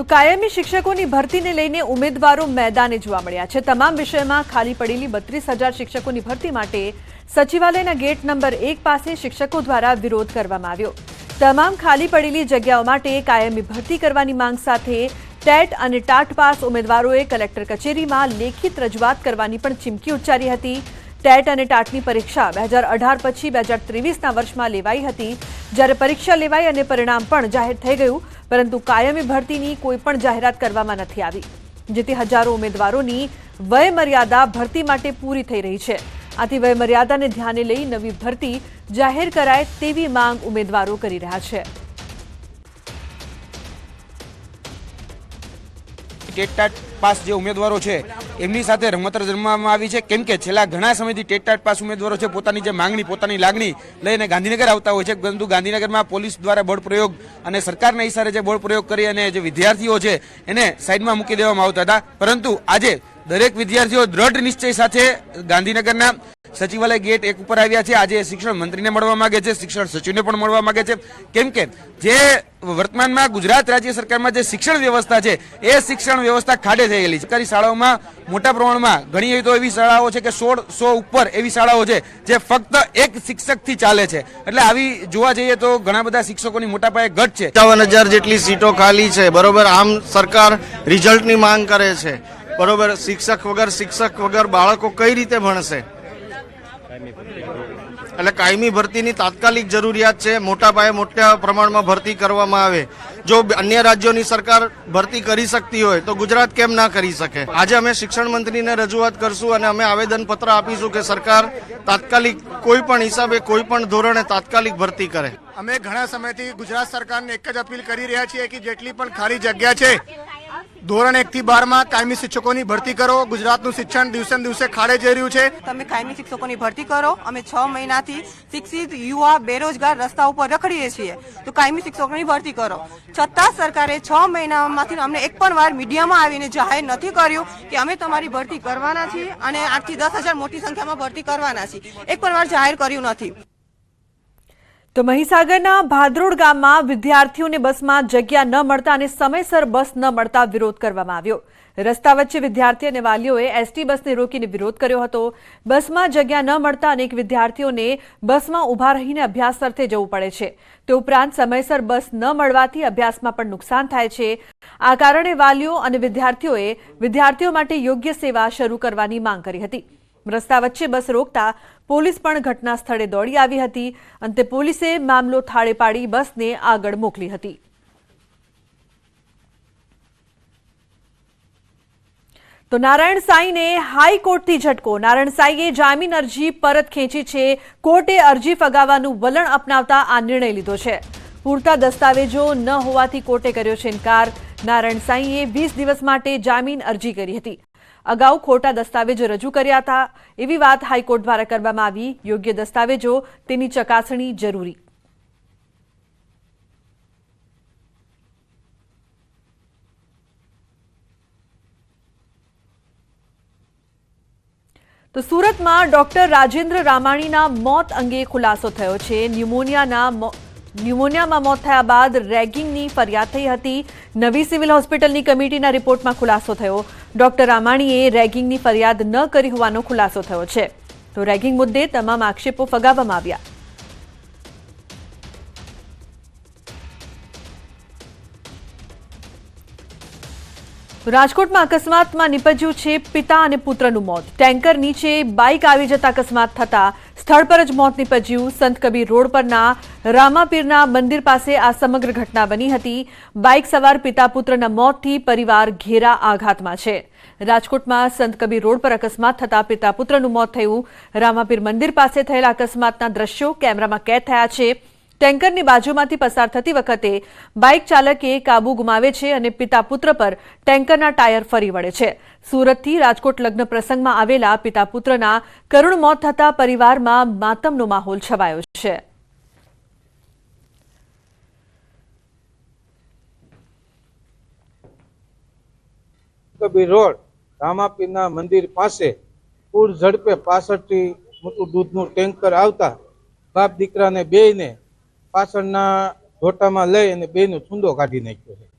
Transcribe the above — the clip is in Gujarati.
તો કાયમી શિક્ષકોની ભરતીને લઈને ઉમેદવારો મેદાને જોવા મળ્યા છે. તમામ વિષયમાં ખાલી પડેલી બત્રીસ હજાર શિક્ષકોની ભરતી માટે સચિવાલયના ગેટ નંબર એક પાસે શિક્ષકો દ્વારા વિરોધ કરવામાં આવ્યો. તમામ ખાલી પડેલી જગ્યાઓ માટે કાયમી ભરતી કરવાની માંગ સાથે ટેટ અને ટાટ પાસ ઉમેદવારોએ કલેક્ટર કચેરીમાં લેખિત રજૂઆત કરવાની પણ ચીમકી ઉચ્ચારી હતી. ટેટ અને ટાટની પરીક્ષા બે પછી બે હજાર વર્ષમાં લેવાઈ હતી. જ્યારે પરીક્ષા લેવાઈ અને પરિણામ પણ જાહેર થઈ ગયું, પરંતુ કાયમી ભરતીની કોઈ પણ જાહેરાત કરવામાં નથી આવી, જેથી હજારો ઉમેદવારોની વયમર્યાદા ભરતી માટે પૂરી થઈ રહી છે. આથી વયમર્યાદાને ધ્યાને લઈ નવી ભરતી જાહેર કરાય તેવી માંગ ઉમેદવારો કરી રહ્યા છે. ટેટ પાસ જે ઉમેદવારો છે એમની સાથે રમત રમવામાં આવી છે. કેમ કે છેલ્લા ઘણા સમયથી ટેટટાટ પાસ ઉમેદવારો છે. પોતાની જે માંગણી, પોતાની લાગણી લઈને ગાંધીનગર આવતા હોય છે. પરંતુ ગાંધીનગરમાં પોલીસ દ્વારા બળ પ્રયોગ અને સરકારના ઇશારે જે બળ પ્રયોગ કરી અને જે વિદ્યાર્થીઓ છે એને સાઈડમાં મૂકી દેવામાં આવતા હતા. પરંતુ આજે દરેક વિદ્યાર્થીઓ દ્રઢ નિશ્ચય સાથે ગાંધીનગરના સચિવાલય ગેટ એક ઉપર આવ્યા છે. આજે શિક્ષણ મંત્રીને મળવા માંગે છે. શિક્ષણ સચિવને પણ મળવા માંગે છે. કેમ કે જે વર્તમાનમાં ગુજરાત રાજ્ય સરકારમાં જે શિક્ષણ વ્યવસ્થા છે, એ શિક્ષણ વ્યવસ્થા ખાડે થયેલી સરકારી શાળાઓમાં મોટા પ્રમાણમાં ઘણી તો એવી શાળાઓ છે કે સોળ સો ઉપર એવી શાળાઓ છે, જે ફક્ત એક શિક્ષકથી ચાલે છે. એટલે આવી જોવા જઈએ તો ઘણા બધા શિક્ષકોની મોટા પાયે ઘટ છે. પંચાવન હજાર જેટલી સીટો ખાલી છે. બરોબર? આમ સરકાર રિઝલ્ટની માંગ કરે છે. બરોબર, શિક્ષક વગર શિક્ષક વગર બાળકો કઈ રીતે ભણશે? એટલે કાયમી ભરતીની તાત્કાલિક જરૂરિયાત છે, મોટા પાયે મોટા પ્રમાણમાં ભરતી કરવામાં આવે. જો અન્ય રાજ્યોની સરકાર ભરતી કરી શકતી હોય, તો ગુજરાત કેમ ના કરી શકે? આજે અમે શિક્ષણ મંત્રીને રજૂઆત કરશું અને અમે આવેદન પત્ર આપીશું કે સરકાર તાત્કાલિક કોઈ પણ હિસાબે, કોઈ પણ ધોરણે તાત્કાલિક ભરતી કરે. અમે ઘણા સમયથી ગુજરાત સરકારને એક જ અપીલ કરી રહ્યા છીએ કે જેટલી પણ ખાલી જગ્યા છે ધોરણ એક થી બારમાં કાયમી શિક્ષકોની ભરતી કરો. ગુજરાતનું શિક્ષણ દિવસે દિવસે ખાડે જઈ રહ્યું છે. તમે કાયમી શિક્ષકોની ભરતી કરો. અમે છ મહિનાથી શિક્ષિત યુવા બેરોજગાર રસ્તા ઉપર રખડીએ છીએ. તો કાયમી શિક્ષકોની ભરતી કરો. છતાં સરકારે છ મહિનામાંથી અમને એક પણ વાર મીડિયામાં આવીને જાહેર નથી કર્યું કે અમે તમારી ભરતી કરવાના છીએ અને આઠથી દસ હજાર મોટી સંખ્યામાં ભરતી કરવાના છીએ. એક પણ વાર જાહેર કર્યું નથી. તો મહીસાગરના ભાદરોડ ગામમાં વિદ્યાર્થીઓને બસમાં જગ્યા ન મળતા અને સમયસર બસ ન મળતા વિરોધ કરવામાં આવ્યો. રસ્તા વચ્ચે વિદ્યાર્થી અને વાલીઓએ એસટી બસને રોકીને વિરોધ કર્યો હતો. બસમાં જગ્યા ન મળતા અનેક વિદ્યાર્થીઓને બસમાં ઊભા રહીને અભ્યાસ અર્થે જવું પડે છે. તે ઉપરાંત સમયસર બસ ન મળવાથી અભ્યાસમાં પણ નુકસાન થાય છે. આ કારણે વાલીઓ અને વિદ્યાર્થીઓએ વિદ્યાર્થીઓ માટે યોગ્ય સેવા શરૂ કરવાની માંગ કરી હતી. રસ્તા વચ્ચે બસ રોકતા પોલીસ પણ ઘટના સ્થળે દોડી આવી હતી. અંતે પોલીસે મામલો થાળે પાડી બસને આગળ મોકલી હતી. તો નારાયણ સાંઈને હાઈકોર્ટથી ઝટકો. નારાયણ સાંઈએ જામીન અરજી પરત ખેંચી છે. કોર્ટે અરજી ફગાવવાનું વલણ અપનાવતા આ નિર્ણય લીધો છે. પૂરતા દસ્તાવેજો ન હોવાથી કોર્ટે કર્યો છે ઇનકાર. નારાયણ સાંઈએ વીસ દિવસ માટે જામીન અરજી કરી હતી. અગાઉ ખોટા દસ્તાવેજો રજૂ કર્યા હતા. એવી વાત હાઈકોર્ટ દ્વારા કરવામાં આવી. યોગ્ય દસ્તાવેજો તેની ચકાસણી જરૂરી. તો સુરતમાં ડોક્ટર રાજેન્દ્ર રામાણીના મોત અંગે ખુલાસો થયો છે. ન્યુમોનિયાના ન્યુમોનિયામાં મોત થયા બાદ રેગિંગની ફરિયાદ થઈ હતી. નવી સિવિલ હોસ્પિટલની કમિટીના રિપોર્ટમાં ખુલાસો થયો. ડોક્ટર રામાણીએ રેગિંગની ફરિયાદ ન કરી હોવાનો ખુલાસો થયો છે. તો રેગિંગ મુદ્દે તમામ આક્ષેપો ફગાવવામાં આવ્યા. રાજકોટમાં અકસ્માતમાં નીપજ્યું છે પિતા અને પુત્રનું મોત. ટેન્કર નીચે બાઇક આવી જતા અકસ્માત થતા સ્થળ પર જ મોત નીપજ્યું. સંત કબીર રોડ પરના રામાપીરના મંદિર પાસે આ સમગ્ર ઘટના બની હતી. બાઇક સવાર પિતા પુત્રના મોતથી પરિવાર ઘેરા આઘાતમાં છે. રાજકોટમાં સંત કબીર રોડ પર અકસ્માત થતા પિતા પુત્રનું મોત થયું. રામાપીર મંદિર પાસે થયેલા અકસ્માતના દ્રશ્યો કેમેરામાં કેદ થયા છે. ટેન્કરની બાજુમાંથી પસાર થતી વખતે બાઇક ચાલકે કાબુ ગુમાવે છે અને પિતા પુત્ર પર ટેન્કરના ટાયર ફરી વળે છે. સુરતથી રાજકોટ લગ્ન પ્રસંગમાં આવેલા પિતા પુત્રના કરુણ મોત થતા પરિવારમાં માતમનો માહોલ છવાયો છે. રોડ, રામાપીરના મંદિર પાસે પૂર ઝડપે પાસઠથી મોટું દૂધનું ટેન્કર આવતા બાપ દીકરાને બેયને પાછળના જોટામાં લઈ અને બેનો છૂંદો કાઢી નાખ્યો છે.